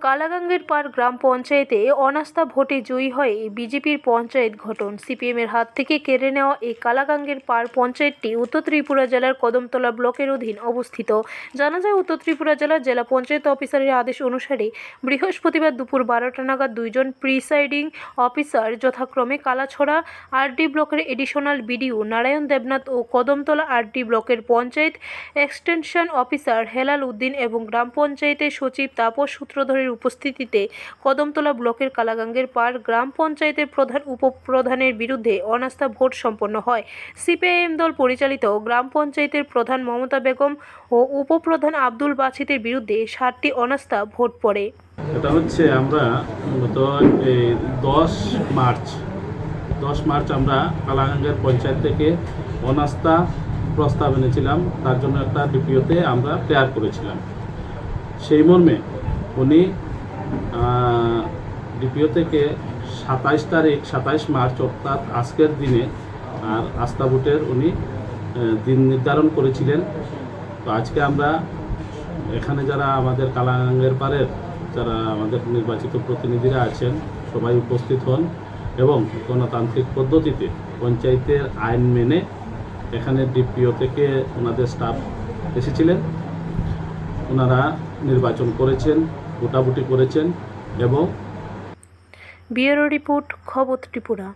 কালাগাঙ্গের পার গ্রাম পঞ্চায়েতে অনাস্থা ভোটে জয়ী হয়ে বিজেপির পঞ্চায়েত গঠন। সিপিএমের হাত থেকে কেড়ে নেওয়া এই কালাগাঙ্গের পার পঞ্চায়েতটি উত্তর ত্রিপুরা জেলার কদমতলা ব্লকের অধীন অবস্থিত। জানা যায়, উত্তর ত্রিপুরা জেলার জেলা পঞ্চায়েত অফিসারের আদেশ অনুসারে বৃহস্পতিবার দুপুর বারোটা নাগাদ দুইজন প্রিসাইডিং অফিসার যথাক্রমে কালাছড়া আরডি ব্লকের এডিশনাল বিডিও নারায়ণ দেবনাথ ও কদমতলা আরডি ব্লকের পঞ্চায়েত এক্সটেনশন অফিসার হেলাল উদ্দিন এবং গ্রাম পঞ্চায়েতের সচিব তাপস সূত্রধরের উপস্থিতিতে কদমতলা ব্লকের কালাগাঙ্গের পার গ্রাম পঞ্চায়েতের প্রধান উপপ্রধানের বিরুদ্ধে অনাস্থা ভোট সম্পন্ন হয়। সিপিআইএম দল পরিচালিত গ্রাম পঞ্চায়েতের প্রধান মমতা বেগম ও উপপ্রধান আব্দুল বাছিতের বিরুদ্ধে ষাটটি অনাস্থা ভোট পড়ে। এটা হচ্ছে আমরা মূলত দশ মার্চ দশ মার্চ আমরা কালাগাঙ্গের পঞ্চায়েত থেকে অনাস্থা প্রস্তাব এনেছিলাম। তার জন্য একটা ডিপিওতে আমরা প্রেয়ার করেছিলাম। সেই মর্মে উনি ডিপিও থেকে সাতাইশ তারিখ, সাতাইশ মার্চ অর্থাৎ আজকের দিনে, আর আস্থা ভোটের উনি দিন নির্ধারণ করেছিলেন। তো আজকে আমরা এখানে যারা আমাদের কালাঙ্গের পারের যারা আমাদের নির্বাচিত প্রতিনিধিরা আছেন, সবাই উপস্থিত হন এবং গণতান্ত্রিক পদ্ধতিতে পঞ্চায়েতের আইন মেনে এখানে ডিপিও থেকে ওনাদের স্টাফ এসেছিলেন। ওনারা নির্বাচন করেছেন। ভোটাভুটি করেছেন এবং বিউরো রিপোর্ট খবর ত্রিপুরা।